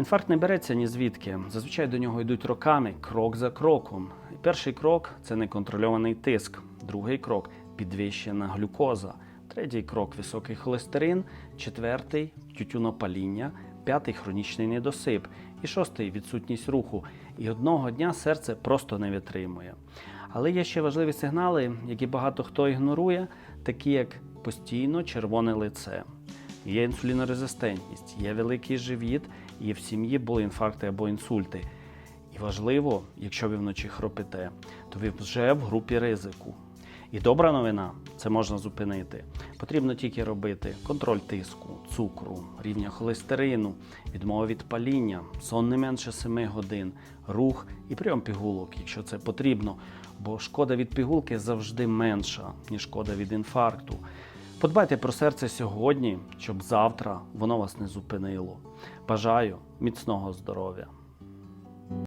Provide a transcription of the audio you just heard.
Інфаркт не береться ні звідки. Зазвичай до нього йдуть роками, крок за кроком. Перший крок це неконтрольований тиск. Другий крок підвищена глюкоза. Третій крок високий холестерин. Четвертий тютюнопаління. П'ятий хронічний недосип. І шостий відсутність руху. І одного дня серце просто не витримує. Але є ще важливі сигнали, які багато хто ігнорує, такі як постійно червоне лице. Є інсулінорезистентність, є великий живіт, і в сім'ї були інфаркти або інсульти. І важливо, якщо ви вночі хропите, то ви вже в групі ризику. І добра новина це можна зупинити. Потрібно тільки робити контроль тиску, цукру, рівня холестерину, відмова від паління, сон не менше 7 годин, рух і прийом пігулок, якщо це потрібно. Бо шкода від пігулки завжди менша, ніж шкода від інфаркту. Подбайте про серце сьогодні, щоб завтра воно вас не зупинило. Бажаю міцного здоров'я!